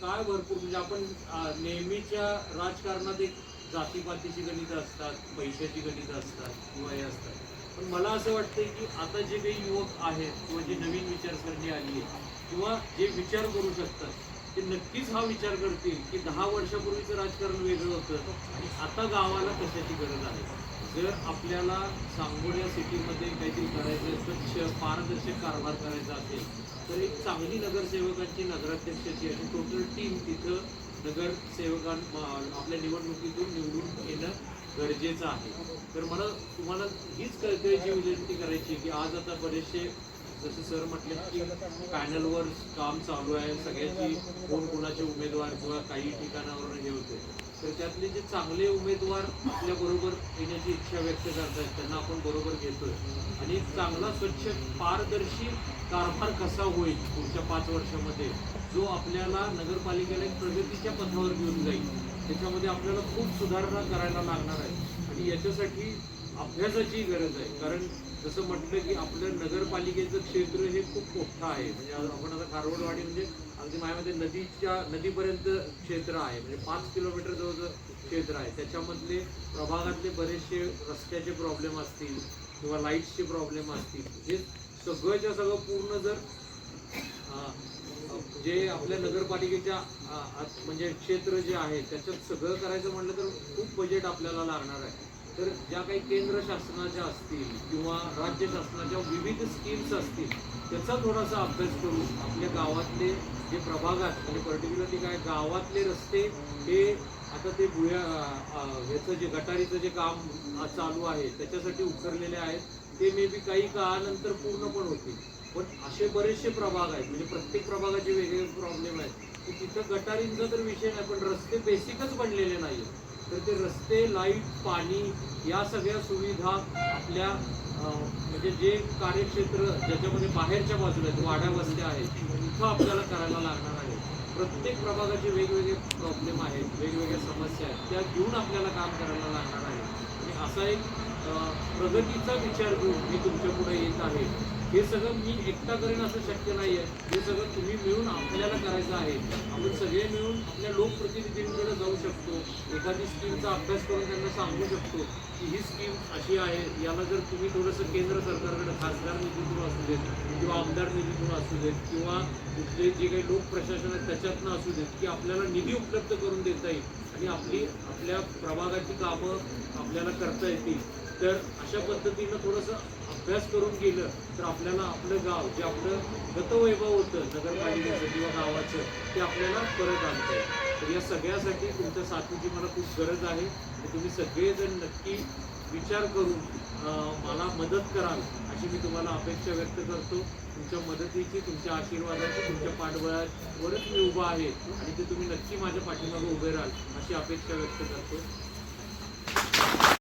काय भरपूर म्हणजे आपण नेहमीच्या राजकारणात एक जातीपातीची गणित असतात पैशाची गणित असतात किंवा हे असतात. पण मला असं वाटतंय की आता जे काही युवक आहेत किंवा जे नवीन विचारसरणी आली आहे किंवा जे विचार करू शकतात ते नक्कीच हा विचार करतील की दहा वर्षापूर्वीचं राजकारण वेगळं होतं आणि आता गावाला कशाची गरज आहे? जर आपल्याला सांगोल्या सिटीमध्ये काहीतरी करायचं स्वच्छ पारदर्शक कारभार करायचा असेल तर एक चांगली नगरसेवकांची नगराध्यक्षाची अशी टोटल टीम तिथं नगरसेवकां आपल्या निवडणुकीतून निवडून येणं गरजेचं आहे. तर मला तुम्हाला हीच कळकळीची विनंती करायची की आज आता बरेचसे जसं सर म्हटले की पॅनलवर काम चालू आहे सगळ्यांची कोण कोणाचे उमेदवार किंवा काही ठिकाणावर हे होते. तर त्यातले जे चांगले उमेदवार आपल्या बरोबर येण्याची इच्छा व्यक्त करतायत त्यांना आपण बरोबर घेतोय. आणि चांगला स्वच्छ पारदर्शी कारभार कसा होईल पुढच्या पाच वर्षामध्ये जो आपल्याला नगरपालिकेला एक प्रगतीच्या पथावर घेऊन जाईल. त्याच्यामध्ये आपल्याला खूप सुधारणा करायला लागणार आहे. आणि याच्यासाठी अभ्यासाची गरज आहे. कारण जसं म्हटलं की आपलं नगरपालिकेचं क्षेत्र हे खूप मोठं आहे. म्हणजे आपण आता खारवडवाडी म्हणजे अगदी माझ्यामध्ये नदीच्या नदीपर्यंत क्षेत्र आहे. म्हणजे पाच किलोमीटर जवळचं क्षेत्र आहे. त्याच्यामधले प्रभागातले बरेचसे रस्त्याचे प्रॉब्लेम असतील किंवा लाईट्सचे प्रॉब्लेम असतील. हे सगळंच्या सगळं पूर्ण जर जे आपल्या नगरपालिकेच्या म्हणजे क्षेत्र जे आहे त्याच्यात सगळं करायचं म्हटलं तर खूप बजेट आपल्याला लागणार आहे. तर ज्या काही केंद्र शासनाच्या असतील किंवा राज्य शासनाच्या विविध स्कीम्स असतील त्याचा थोडासा अभ्यास करून आपल्या गावातले जे प्रभागात म्हणजे पर्टिक्युलरली काय गावातले रस्ते हे आता ते भुया ह्याचं जे गटारीचं जे काम चालू आहे त्याच्यासाठी उतरलेले आहेत ते मे बी काही काळानंतर पूर्ण पण होतील. पण असे बरेचसे प्रभाग आहेत. म्हणजे प्रत्येक प्रभागाचे वेगवेगळे प्रॉब्लेम आहेत. की तिथं गटारींचा तर विषय नाही पण रस्ते बेसिकच बनलेले नाही तर ते रस्ते लाइट पाणी या सगळ्या सुविधा आपल्या म्हणजे जे कार्यक्षेत्र ज्याच्यामध्ये बाहेरच्या बाजूला आहेत वाड्या वस्त्या आहेत तिथं आपल्याला करायला लागणार आहे. प्रत्येक प्रभागाचे वेगवेगळे प्रॉब्लेम आहेत वेगवेगळ्या समस्या आहेत. त्या घेऊन आपल्याला काम करायला लागणार आहे. आणि असा एक प्रगतीचा विचार घेऊन मी तुमच्यापुढे येत आहे. हे सगळं मी एकटा करेन असं शक्य नाही आहे हे सगळं तुम्ही मिळून आपल्याला करायचं आहे. आपण सगळे मिळून आपल्या लोकप्रतिनिधींकडे जाऊ शकतो. एखादी स्कीमचा अभ्यास करून त्यांना सांगू शकतो की ही स्कीम अशी आहे. याला जर तुम्ही थोडंसं केंद्र सरकारकडे खासदार निधीतून असू देत किंवा आमदार निधीतून असू देत किंवा कुठले जे काही लोक प्रशासन आहेत त्याच्यातनं असू देत की आपल्याला निधी उपलब्ध करून देता येईल आणि आपली आपल्या प्रभागाची कामं आपल्याला करता येतील. तर अशा पद्धतीनं थोडंसं अभ्यास करून गेलं तर आपल्याला आपलं गाव जे आपलं गतवैभव होतं नगरपालिकेचं किंवा गावाचं ते आपल्याला परत आणतं आहे तर या सगळ्यासाठी तुमच्या साथीची मला खूप गरज आहे. तर तुम्ही सगळेजण नक्की विचार करून मला मदत कराल अशी मी तुम्हाला अपेक्षा व्यक्त करतो. तुमच्या मदतीची तुमच्या आशीर्वादाची तुमच्या पाठबळावरच मी उभा आहे आणि ते तुम्ही नक्की माझ्या पाठीमागे उभे राहाल अशी अपेक्षा व्यक्त करतो.